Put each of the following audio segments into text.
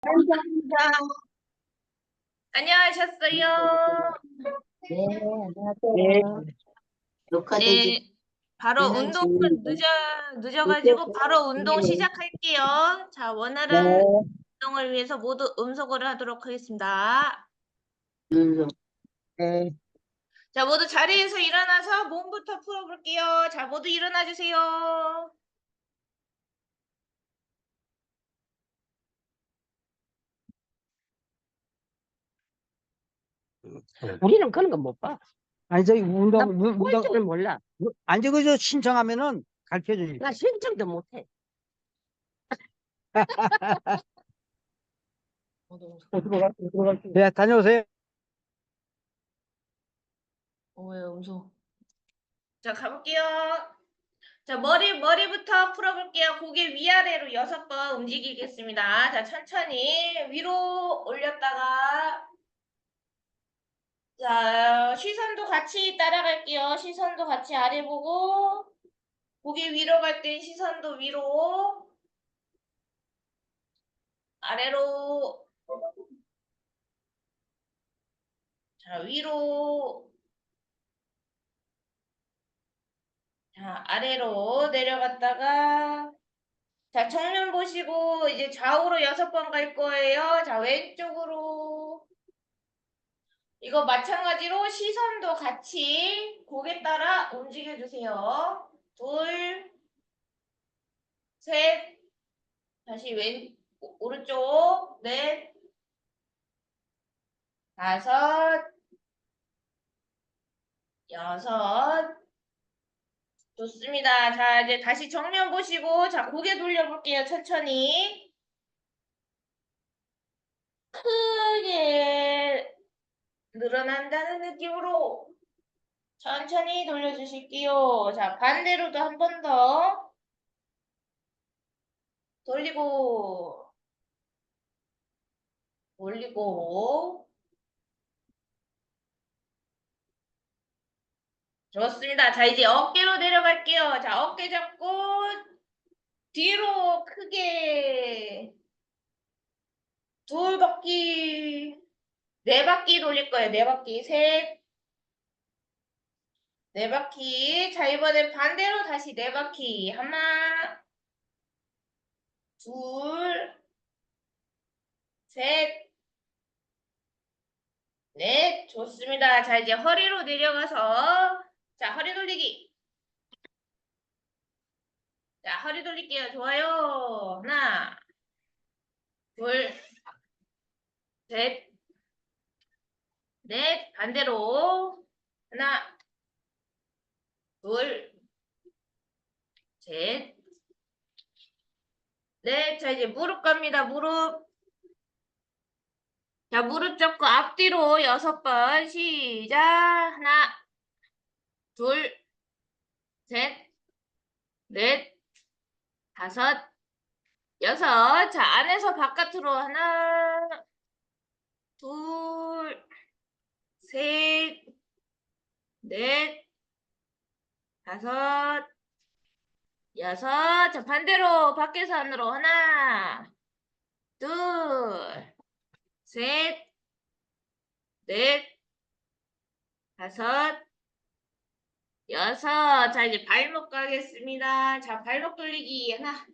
감사합니다. 안녕하셨어요. 네, 안녕하세요. 녹화되지. 네, 바로 운동을 주일 늦어 늦어가지고 바로 운동 네. 시작할게요. 자, 원활한 네. 운동을 위해서 모두 음소거를 하도록 하겠습니다. 음, 네. 자, 모두 자리에서 일어나서 몸부터 풀어볼게요. 자, 모두 일어나 주세요. 우리는 그런 거못 봐. 아니 저기 나 운동 운- 볼 운동 줄을 몰라. 아니 저거 저 신청하면은 가르쳐 주니까 나 신청도 못 해. 네 다녀오세요 왜 음소? 자, 가볼게요. 자, 머리, 머리부터 풀어볼게요. 고개 위아래로 여섯 번 움직이겠습니다. 자, 천천히 위로 올렸다가 자, 시선도 같이 따라갈게요. 시선도 같이 아래 보고 고개 위로 갈 땐 시선도 위로 아래로 자, 위로 자, 아래로 내려갔다가 자, 정면 보시고 이제 좌우로 여섯 번 갈 거예요. 자, 왼쪽으로 이거 마찬가지로 시선도 같이 고개 따라 움직여 주세요. 둘, 셋, 다시 왼 오- 오른쪽, 넷, 다섯, 여섯. 좋습니다. 자, 이제 다시 정면 보시고, 자, 고개 돌려볼게요. 천천히. 크게 늘어난다는 느낌으로 천천히 돌려주실게요. 자, 반대로도 한 번 더. 돌리고, 돌리고. 좋습니다. 자, 이제 어깨로 내려갈게요. 자, 어깨 잡고 뒤로 크게 둘 바퀴, 네 바퀴 돌릴 거예요. 네 바퀴, 셋, 네 바퀴. 자, 이번엔 반대로 다시 네 바퀴. 하나, 둘, 셋, 넷. 좋습니다. 자, 이제 허리로 내려가서 자, 허리 돌리기. 자, 허리 돌릴게요. 좋아요. 하나, 둘, 셋, 넷. 반대로. 하나, 둘, 셋, 넷. 자, 이제 무릎 갑니다. 무릎. 자, 무릎 잡고 앞뒤로 여섯 번. 시작. 하나, 둘, 셋, 넷, 다섯, 여섯. 자, 안에서 바깥으로 하나, 둘, 셋, 넷, 다섯, 여섯. 자, 반대로 밖에서 안으로 하나, 둘, 셋, 넷, 다섯, 여섯. 자, 이제 발목 가겠습니다. 자, 발목 돌리기. 하나,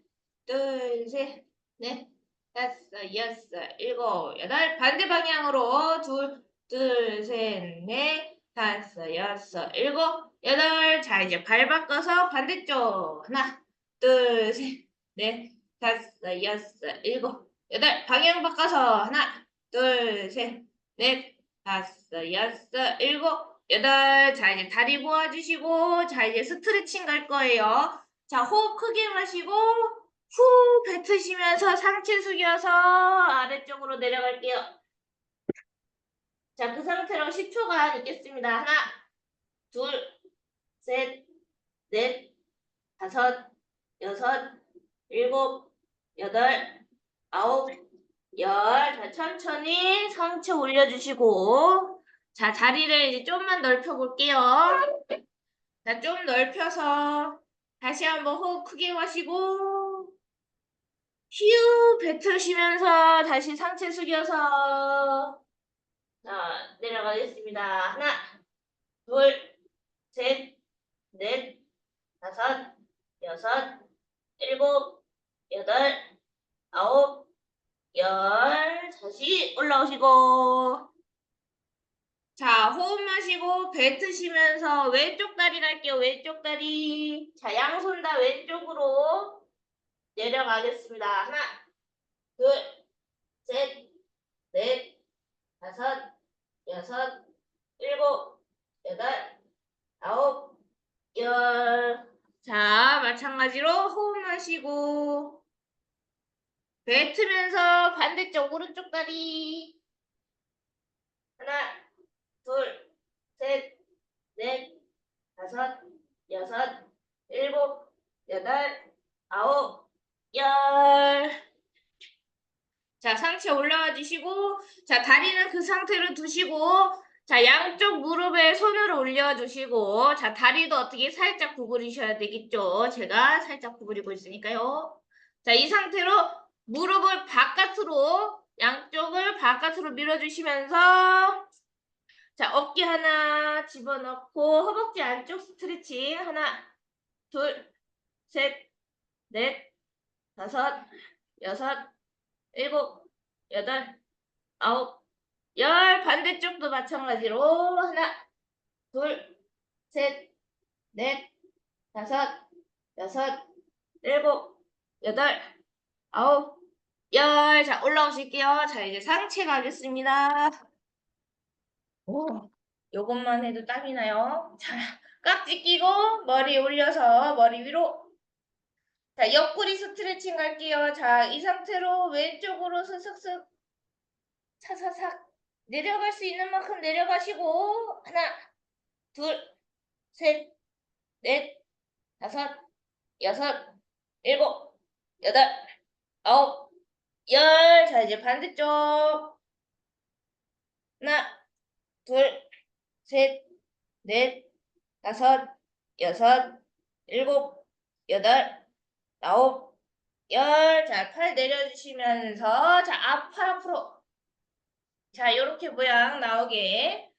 둘, 셋, 넷, 다섯, 여섯, 일곱, 여덟. 반대 방향으로 둘, 둘, 셋, 넷, 다섯, 여섯, 일곱, 여덟. 자, 이제 발 바꿔서 반대쪽. 하나, 둘, 셋, 넷, 다섯, 여섯, 일곱, 여덟. 방향 바꿔서 하나, 둘, 셋, 넷, 다섯, 여섯, 일곱, 여덟. 자, 이제 다리 모아주시고, 자, 이제 스트레칭 갈 거예요. 자, 호흡 크게 마시고, 후 뱉으시면서 상체 숙여서 아래쪽으로 내려갈게요. 자, 그 상태로 10초간 있겠습니다. 하나, 둘, 셋, 넷, 다섯, 여섯, 일곱, 여덟, 아홉, 열. 자, 천천히 상체 올려주시고, 자, 자리를 이제 좀만 넓혀 볼게요. 자, 좀 넓혀서 다시 한번 호흡 크게 마시고 휴 뱉으시면서 다시 상체 숙여서 자 내려가겠습니다. 하나, 둘, 셋, 넷, 다섯, 여섯, 일곱, 여덟, 아홉, 열. 다시 올라오시고. 자, 호흡 마시고 뱉으시면서 왼쪽 다리 갈게요. 왼쪽 다리. 자, 양손 다 왼쪽으로 내려가겠습니다. 하나, 둘, 셋, 넷, 다섯, 여섯, 일곱, 여덟, 아홉, 열. 자, 마찬가지로 호흡 마시고 뱉으면서 반대쪽 오른쪽 다리 하나, 둘, 셋, 넷, 다섯, 여섯, 일곱, 여덟, 아홉, 열. 자, 상체 올라와 주시고, 자, 다리는 그 상태로 두시고, 자, 양쪽 무릎에 손을 올려 주시고, 자, 다리도 어떻게 살짝 구부리셔야 되겠죠? 제가 살짝 구부리고 있으니까요. 자, 이 상태로 무릎을 바깥으로, 양쪽을 바깥으로 밀어주시면서, 자, 어깨 하나 집어넣고, 허벅지 안쪽 스트레칭. 하나, 둘, 셋, 넷, 다섯, 여섯, 일곱, 여덟, 아홉, 열. 반대쪽도 마찬가지로. 하나, 둘, 셋, 넷, 다섯, 여섯, 일곱, 여덟, 아홉, 열. 자, 올라오실게요. 자, 이제 상체 가겠습니다. 오, 요것만 해도 땀이 나요. 자, 깍지 끼고 머리 올려서 머리 위로. 자, 옆구리 스트레칭 갈게요. 자, 이 상태로 왼쪽으로 스슥슥 사사삭 내려갈 수 있는 만큼 내려가시고 하나, 둘, 셋, 넷, 다섯, 여섯, 일곱, 여덟, 아홉, 열. 자, 이제 반대쪽. 하나, 둘, 셋, 넷, 다섯, 여섯, 일곱, 여덟, 아홉, 열. 자, 팔 내려주시면서, 자, 앞팔 앞으로. 자, 요렇게 모양 나오게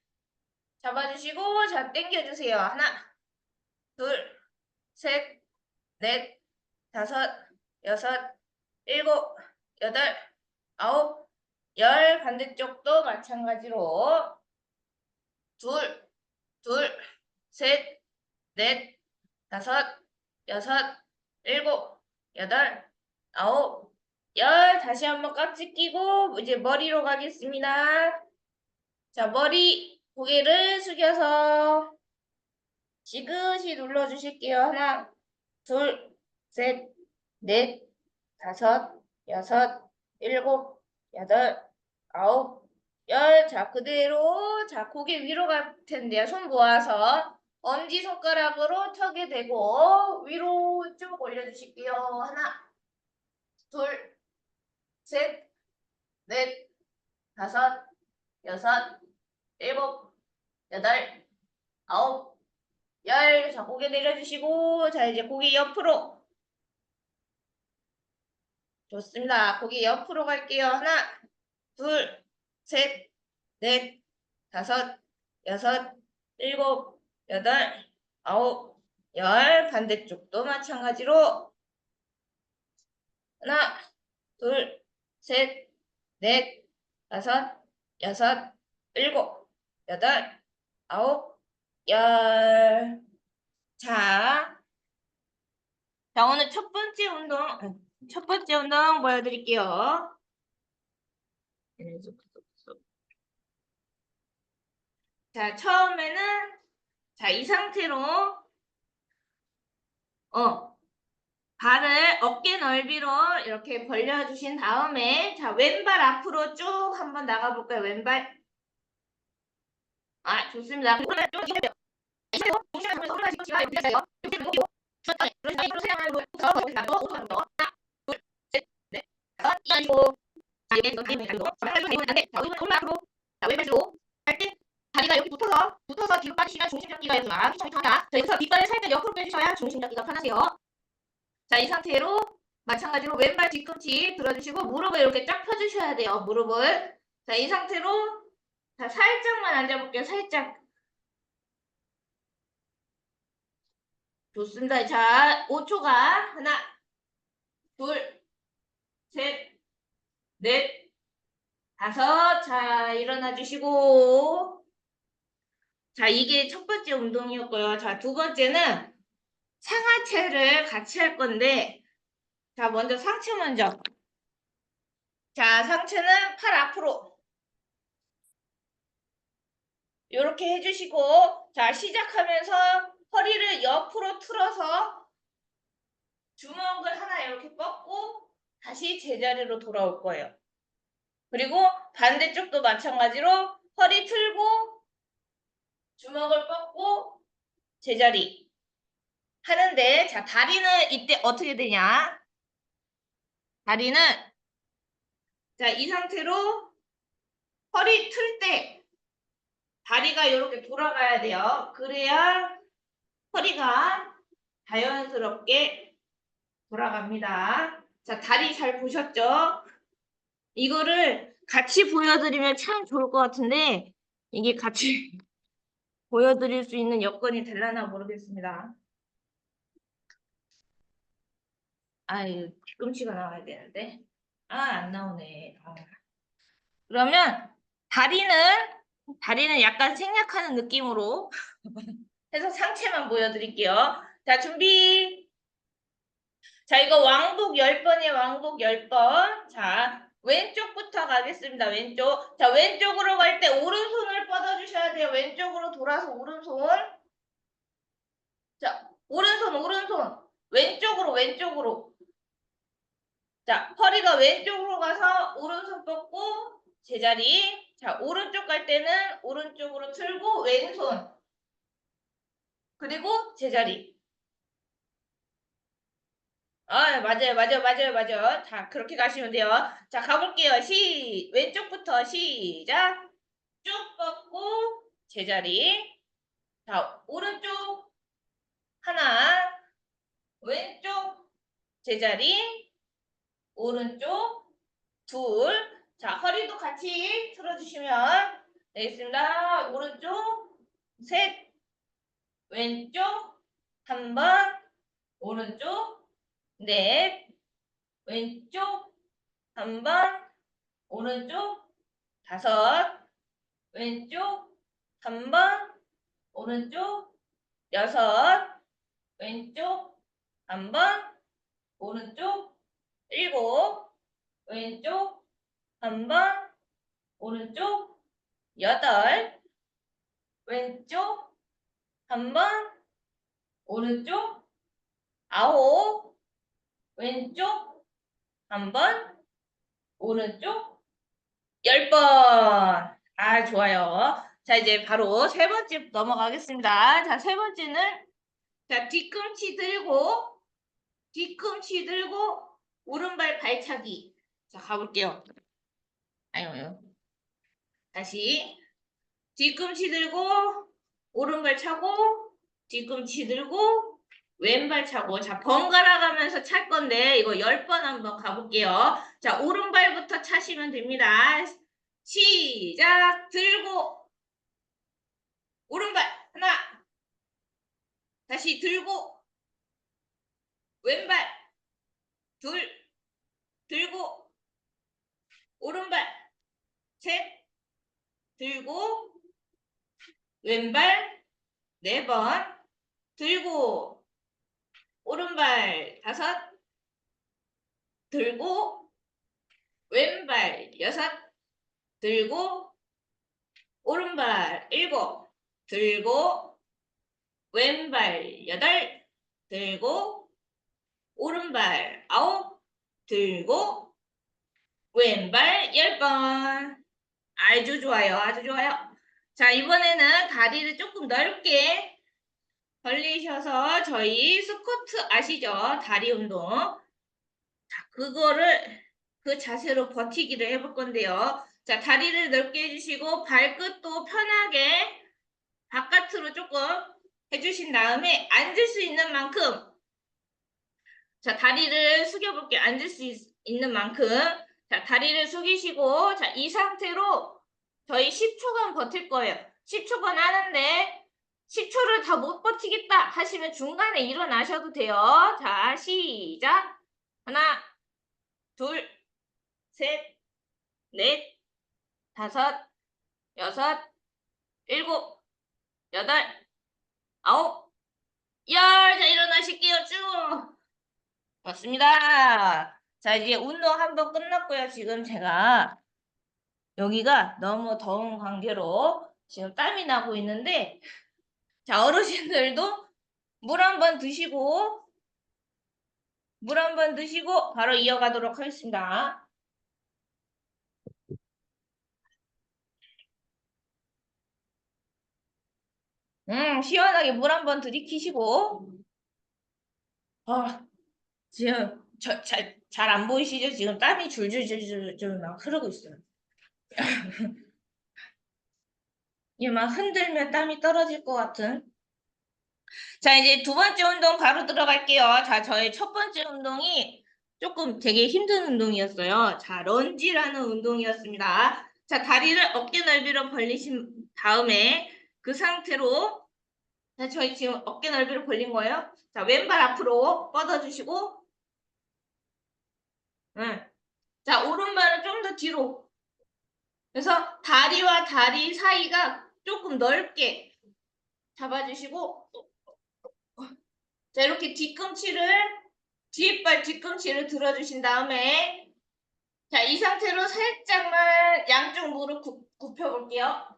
잡아주시고, 자, 당겨주세요. 하나, 둘, 셋, 넷, 다섯, 여섯, 일곱, 여덟, 아홉, 열. 반대쪽도 마찬가지로. 둘, 둘, 셋, 넷, 다섯, 여섯, 일곱, 여덟, 아홉, 열. 다시 한번 깍지 끼고 이제 머리로 가겠습니다. 자, 머리 고개를 숙여서 지그시 눌러주실게요. 하나, 둘, 셋, 넷, 다섯, 여섯, 일곱, 여덟, 아홉, 열. 자, 그대로 자, 고개 위로 갈 텐데요. 손 모아서 엄지 손가락으로 턱에 대고 위로 쭉 올려주실게요. 하나, 둘, 셋, 넷, 다섯, 여섯, 일곱, 여덟, 아홉, 열. 자, 고개 내려주시고, 자, 이제 고개 옆으로. 좋습니다. 고개 옆으로 갈게요. 하나, 둘, 셋, 넷, 다섯, 여섯, 일곱, 여덟, 아홉, 열. 반대쪽도 마찬가지로. 하나, 둘, 셋, 넷, 다섯, 여섯, 일곱, 여덟, 아홉, 열. 자, 자, 오늘 첫 번째 운동, 첫 번째 운동 보여드릴게요. 자, 처음에는, 자, 이 상태로, 어, 발을 어깨 넓이로 이렇게 벌려주신 다음에, 자, 왼발 앞으로 쭉 한번 나가볼까요? 왼발. 아, 좋습니다. 다리가 여기 붙어서 붙어서 뒤로 빠지시면 중심 잡기가 좀 아, 휘청휘청하다. 자, 여기서 뒷발을 살짝 옆으로 빼주셔야 중심 잡기가 편하세요. 자, 이 상태로 마찬가지로 왼발 뒤꿈치 들어주시고 무릎을 이렇게 쫙 펴주셔야 돼요. 무릎을. 자, 이 상태로 자, 살짝만 앉아볼게요. 살짝. 좋습니다. 자, 5초가 하나, 둘, 셋, 넷, 다섯. 자, 일어나 주시고. 자, 이게 첫 번째 운동이었고요. 자, 두 번째는 상하체를 같이 할 건데, 자, 먼저 상체 먼저. 자, 상체는 팔 앞으로. 이렇게 해주시고, 자, 시작하면서 허리를 옆으로 틀어서 주먹을 하나 이렇게 뻗고 다시 제자리로 돌아올 거예요. 그리고 반대쪽도 마찬가지로 허리 틀고 주먹을 뻗고 제자리 하는데 자 다리는 이때 어떻게 되냐? 다리는 자 이 상태로 허리 틀 때 다리가 이렇게 돌아가야 돼요. 그래야 허리가 자연스럽게 돌아갑니다. 자 다리 잘 보셨죠? 이거를 같이 보여드리면 참 좋을 것 같은데 이게 같이 보여드릴 수 있는 여건이 될라나 모르겠습니다. 아유, 뒤꿈치가 나와야 되는데. 아, 안 나오네. 아. 그러면 다리는, 다리는 약간 생략하는 느낌으로 해서 상체만 보여드릴게요. 자, 준비. 자, 이거 왕복 10번이에요. 왕복 10번. 자, 왼쪽부터 가겠습니다. 왼쪽. 자, 왼쪽으로 갈 때 오른손을 뻗어주셔야 돼요. 왼쪽으로 돌아서 오른손. 자, 오른손, 오른손. 왼쪽으로, 왼쪽으로. 자, 허리가 왼쪽으로 가서 오른손 뻗고 제자리. 자, 오른쪽 갈 때는 오른쪽으로 틀고 왼손. 그리고 제자리. 아, 맞아요, 맞아요, 맞아요, 맞아요. 자, 그렇게 가시면 돼요. 자, 가볼게요. 시, 왼쪽부터 시작. 쭉 뻗고, 제자리. 자, 오른쪽, 하나, 왼쪽, 제자리, 오른쪽, 둘. 자, 허리도 같이 틀어주시면 되겠습니다. 오른쪽, 셋, 왼쪽, 한 번, 오른쪽, 넷, 왼쪽, 한 번, 오른쪽, 다섯, 왼쪽, 한 번, 오른쪽, 여섯, 왼쪽, 한 번, 오른쪽, 일곱, 왼쪽, 한 번, 오른쪽, 여덟, 왼쪽, 한 번, 오른쪽, 아홉, 왼쪽 한 번, 오른쪽 열 번. 아, 좋아요. 자, 이제 바로 세 번째 넘어가겠습니다. 자, 세 번째는 자, 뒤꿈치 들고 뒤꿈치 들고 오른발 발차기. 자, 가볼게요. 아유, 다시 뒤꿈치 들고 오른발 차고 뒤꿈치 들고 왼발 차고. 자 번갈아 가면서 찰 건데 이거 10번 한번 가볼게요. 자 오른발부터 차시면 됩니다. 시작. 들고. 오른발. 하나. 다시 들고. 왼발. 둘. 들고. 오른발. 셋. 들고. 왼발. 네 번. 들고 오른발 다섯 들고 왼발 여섯 들고 오른발 일곱 들고 왼발 여덟 들고 오른발 아홉 들고 왼발 열 번. 아주 좋아요 아주 좋아요. 자 이번에는 다리를 조금 넓게 벌리셔서 저희 스쿼트 아시죠? 다리 운동. 자, 그거를 그 자세로 버티기를 해볼 건데요. 자, 다리를 넓게 해주시고 발끝도 편하게 바깥으로 조금 해주신 다음에 앉을 수 있는 만큼 자, 다리를 숙여볼게요. 앉을 수 있, 있는 만큼. 자, 다리를 숙이시고, 자, 이 상태로 저희 10초간 버틸 거예요. 10초간 하는데, 10초를 다 못 버티겠다 하시면 중간에 일어나셔도 돼요. 자, 시작. 하나, 둘, 셋, 넷, 다섯, 여섯, 일곱, 여덟, 아홉, 열. 자, 일어나실게요. 쭉. 맞습니다. 자, 이제 운동 한 번 끝났고요. 지금 제가 여기가 너무 더운 관계로 지금 땀이 나고 있는데, 자, 어르신들도 물 한 번 드시고, 물 한 번 드시고, 바로 이어가도록 하겠습니다. 음, 시원하게 물 한 번 들이키시고, 아, 지금 저, 잘, 잘 안 보이시죠? 지금 땀이 줄줄줄줄줄 막 흐르고 있어요. 이게 막 흔들면 땀이 떨어질 것 같은. 자, 이제 두 번째 운동 바로 들어갈게요. 자, 저의 첫 번째 운동이 조금 되게 힘든 운동이었어요. 자, 런지라는 운동이었습니다. 자, 다리를 어깨 넓이로 벌리신 다음에 그 상태로 자, 저희 지금 어깨 넓이로 벌린 거예요. 자, 왼발 앞으로 뻗어주시고 응. 자, 오른발은 좀 더 뒤로. 그래서 다리와 다리 사이가 조금 넓게 잡아주시고 자, 이렇게 뒤꿈치를 뒷발 뒤꿈치를 들어주신 다음에 자, 이 상태로 살짝만 양쪽 무릎 굽, 굽혀볼게요.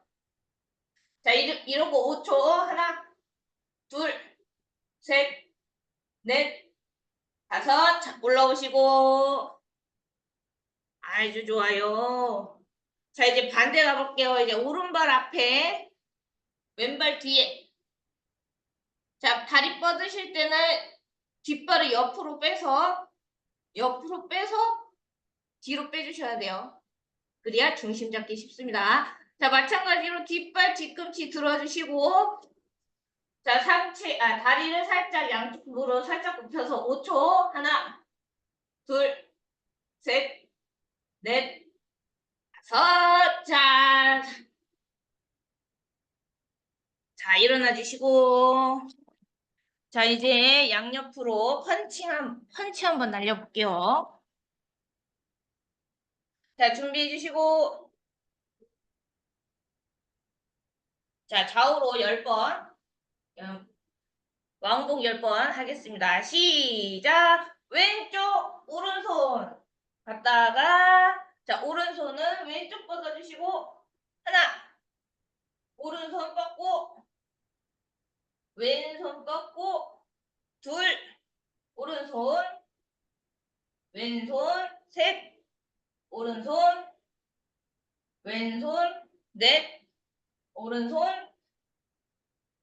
자, 이러, 이러고 5초. 하나, 둘, 셋, 넷, 다섯. 자, 올라오시고. 아주 좋아요. 자, 이제 반대 가볼게요. 이제 오른발 앞에, 왼발 뒤에. 자, 다리 뻗으실 때는 뒷발을 옆으로 빼서, 옆으로 빼서 뒤로 빼주셔야 돼요. 그래야 중심 잡기 쉽습니다. 자, 마찬가지로 뒷발 뒤꿈치 들어주시고, 자, 상체, 아, 다리를 살짝 양쪽 으로 살짝 굽혀서 5초. 하나, 둘, 셋, 넷, 자, 자, 일어나 주시고. 자, 이제 양옆으로 펀치 한, 펀치 한번 날려볼게요. 자, 준비해 주시고. 자, 좌우로 10번. 음, 왕복 10번 하겠습니다. 시작! 왼쪽, 오른손. 갔다가, 자, 오른손은 왼쪽 뻗어주시고, 하나. 오른손 뻗고, 왼손 뻗고, 둘. 오른손, 왼손, 셋. 오른손, 왼손, 넷. 오른손,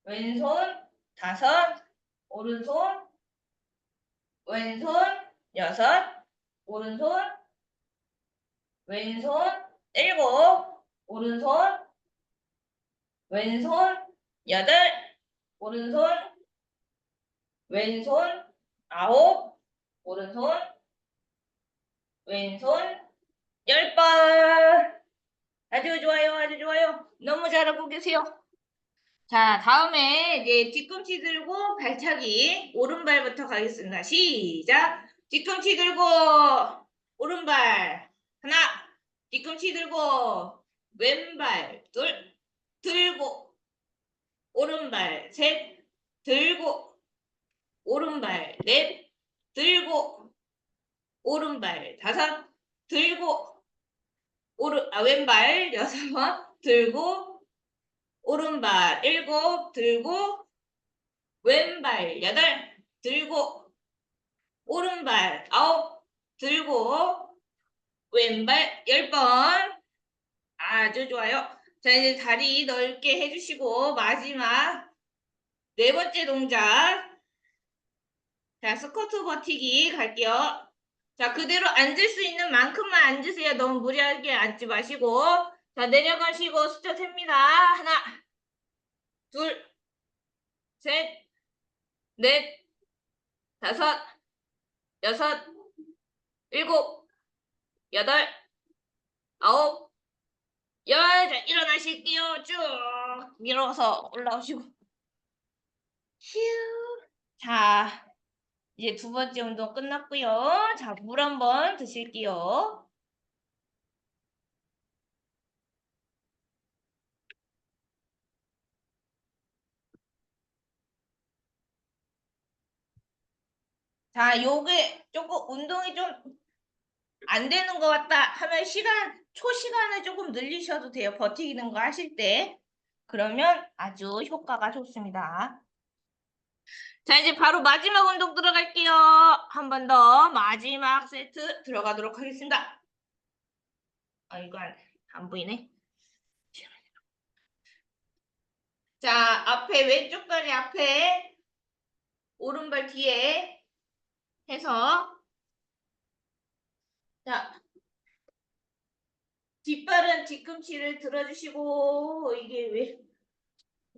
왼손 다섯, 오른손, 왼손 여섯, 오른손, 왼손 일곱, 오른손, 왼손 여덟, 오른손, 왼손 아홉, 오른손, 왼손 열 번. 아주 좋아요, 아주 좋아요. 너무 잘하고 계세요. 자, 다음에 이제 뒤꿈치 들고 발차기 오른발부터 가겠습니다. 시작. 뒤꿈치 들고 오른발 하나. 뒤꿈치 들고 왼발 둘 들고 오른발 셋 들고 오른발 넷 들고 오른발 다섯 들고 오른 아 왼발 여섯 번 들고 오른발 일곱 들고 왼발 여덟 들고 오른발 아홉 들고 왼발 열번 아주 좋아요. 자 이제 다리 넓게 해주시고 마지막 네 번째 동작 자 스쿼트 버티기 갈게요. 자 그대로 앉을 수 있는 만큼만 앉으세요. 너무 무리하게 앉지 마시고 자, 내려가시고 숫자 셉니다. 하나, 둘, 셋, 넷, 다섯, 여섯, 일곱, 여덟, 아홉, 열. 자, 일어나실게요. 쭉 밀어서 올라오시고. 휴. 자, 이제 두 번째 운동 끝났고요. 자, 물 한번 드실게요. 자, 요게 조금 운동이 좀 안 되는 것 같다 하면 시간, 초시간을 조금 늘리셔도 돼요. 버티는 거 하실 때. 그러면 아주 효과가 좋습니다. 자, 이제 바로 마지막 운동 들어갈게요. 한 번 더 마지막 세트 들어가도록 하겠습니다. 아, 이거 안, 안 보이네. 자, 앞에 왼쪽 다리 앞에 오른발 뒤에 해서 자, 뒷발은 뒤꿈치를 들어주시고 이게 왜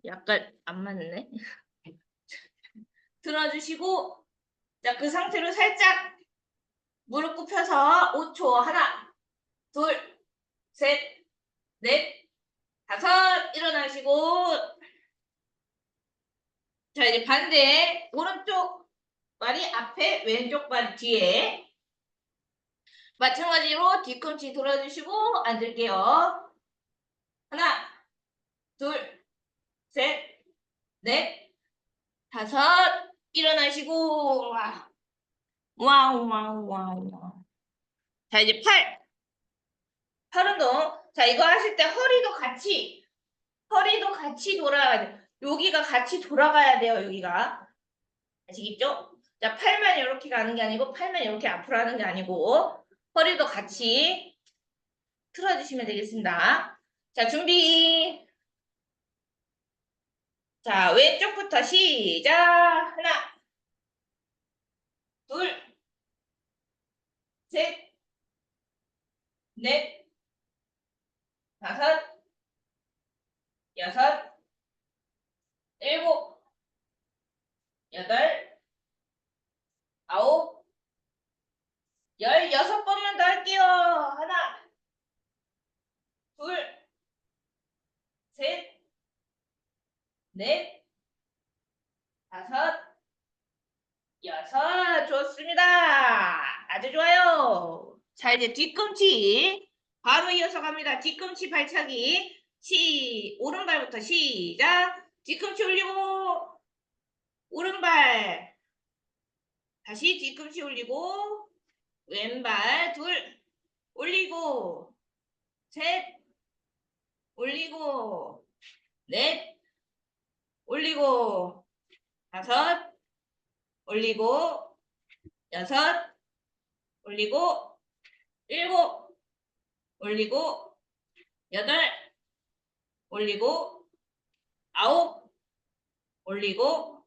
약간 안 맞네. 들어주시고 자, 그 상태로 살짝 무릎 굽혀서 5초 하나, 둘, 셋, 넷, 다섯 일어나시고 자, 이제 반대 오른쪽 발이 앞에 왼쪽 발 뒤에 마찬가지로 뒤꿈치 들어주시고 앉을게요. 하나, 둘, 셋, 넷, 다섯, 일어나시고, 와. 와우, 와우, 와우, 와우. 자, 이제 팔. 팔 운동. 자, 이거 하실 때 허리도 같이, 허리도 같이 돌아가야 돼. 여기가 같이 돌아가야 돼요, 여기가. 아시겠죠? 자, 팔만 이렇게 가는 게 아니고, 팔만 이렇게 앞으로 하는 게 아니고, 허리도 같이 틀어주시면 되겠습니다. 자, 준비. 자, 왼쪽부터 시작. 하나, 둘, 셋, 넷, 다섯, 여섯, 일곱, 여덟, 아홉, 열여섯 번만 더 할게요. 하나, 둘, 셋, 넷, 다섯, 여섯. 좋습니다. 아주 좋아요. 자, 이제 뒤꿈치. 바로 이어서 갑니다. 뒤꿈치 발차기. 시, 오른발부터 시작. 뒤꿈치 올리고, 오른발. 다시 뒤꿈치 올리고, 왼발 둘 올리고. 셋 올리고. 넷 올리고. 다섯 올리고. 여섯 올리고. 일곱 올리고. 여덟 올리고. 아홉 올리고.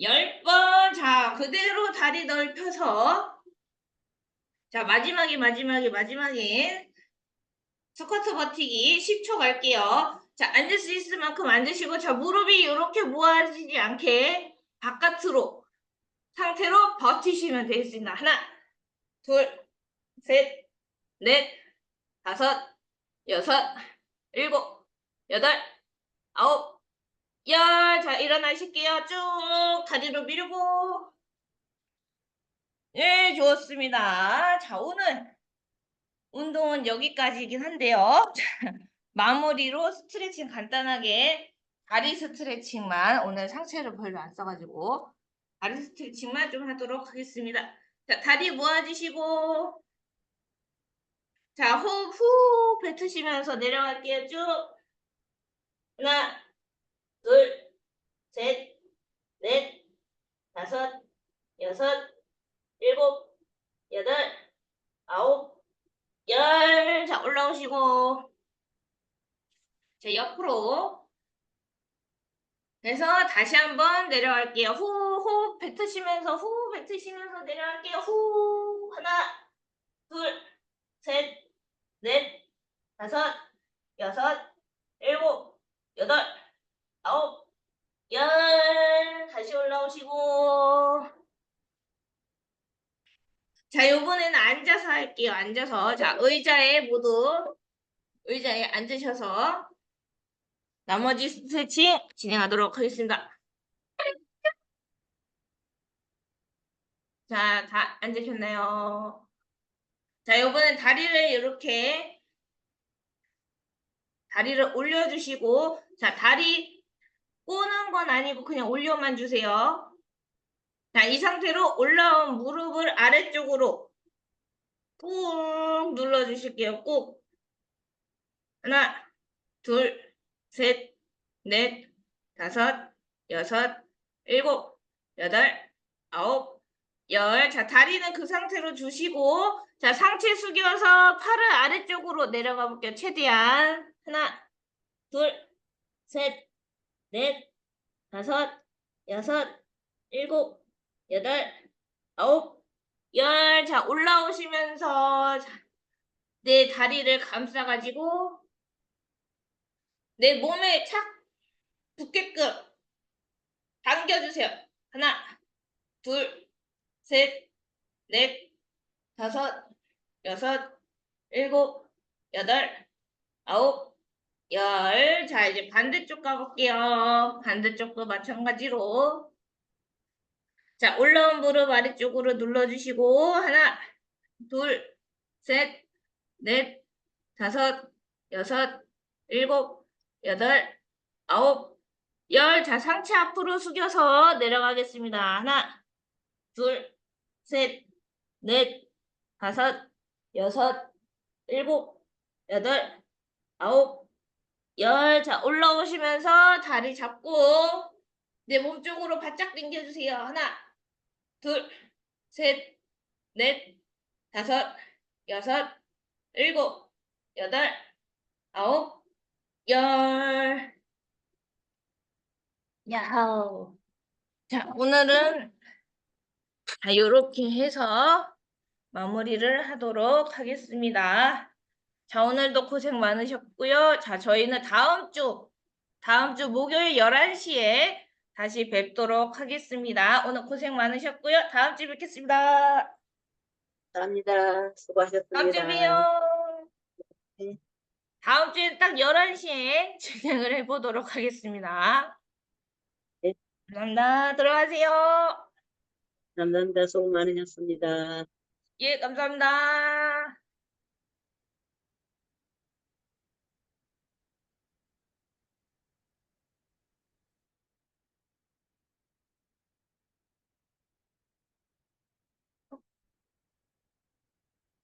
열 번. 자 그대로 다리 넓혀서 자, 마지막에 마지막에 마지막에 스쿼트 버티기 10초 갈게요. 자, 앉을 수 있을 만큼 앉으시고 자, 무릎이 이렇게 모아지지 않게 바깥으로 상태로 버티시면 되겠습니다. 하나, 둘, 셋, 넷, 다섯, 여섯, 일곱, 여덟, 아홉, 열. 자, 일어나실게요. 쭉 다리로 밀고 네, 좋습니다. 자, 오늘 운동은 여기까지이긴 한데요. 자, 마무리로 스트레칭 간단하게 다리 스트레칭만 오늘 상체를 별로 안 써가지고 다리 스트레칭만 좀 하도록 하겠습니다. 자, 다리 모아주시고 자, 호흡 후 뱉으시면서 내려갈게요. 쭉 하나, 둘, 셋, 넷, 다섯, 여섯, 일곱, 여덟, 아홉, 열. 자, 올라오시고. 자, 옆으로. 그래서 다시 한번 내려갈게요. 후, 호흡 뱉으시면서, 후, 뱉으시면서 내려갈게요. 후. 하나, 둘, 셋, 넷, 다섯, 여섯, 일곱, 여덟, 아홉, 열. 다시 올라오시고. 자, 요번에는 앉아서 할게요. 앉아서. 자, 의자에 모두 의자에 앉으셔서 나머지 스트레칭 진행하도록 하겠습니다. 자, 다 앉으셨나요? 자, 요번엔 다리를 이렇게 다리를 올려주시고 자, 다리 꼬는 건 아니고 그냥 올려만 주세요. 자, 이 상태로 올라온 무릎을 아래쪽으로 꾹 눌러주실게요. 꾹. 하나, 둘, 셋, 넷, 다섯, 여섯, 일곱, 여덟, 아홉, 열. 자, 다리는 그 상태로 주시고, 자, 상체 숙여서 팔을 아래쪽으로 내려가 볼게요. 최대한. 하나, 둘, 셋, 넷, 다섯, 여섯, 일곱, 여덟, 아홉, 열. 자, 올라오시면서 자, 내 다리를 감싸가지고 내 몸에 착 붙게끔 당겨주세요. 하나, 둘, 셋, 넷, 다섯, 여섯, 일곱, 여덟, 아홉, 열. 자, 이제 반대쪽 가볼게요. 반대쪽도 마찬가지로. 자, 올라온 무릎 아래쪽으로 눌러주시고, 하나, 둘, 셋, 넷, 다섯, 여섯, 일곱, 여덟, 아홉, 열. 자, 상체 앞으로 숙여서 내려가겠습니다. 하나, 둘, 셋, 넷, 다섯, 여섯, 일곱, 여덟, 아홉, 열. 자, 올라오시면서 다리 잡고 내 몸쪽으로 바짝 당겨주세요. 하나, 둘, 셋, 넷, 다섯, 여섯, 일곱, 여덟, 아홉, 열. 야호. 자, 오늘은 자, 요렇게 해서 마무리를 하도록 하겠습니다. 자, 오늘도 고생 많으셨고요. 자, 저희는 다음 주, 다음 주 목요일 11시에 다시 뵙도록 하겠습니다. 오늘 고생 많으셨고요. 다음 주에 뵙겠습니다. 감사합니다. 수고하셨습니다. 다음 주에 봬요. 네. 다음 주에 딱 11시에 진행을 해보도록 하겠습니다. 네. 감사합니다. 들어가세요. 감사합니다. 수고 많으셨습니다. 예, 감사합니다.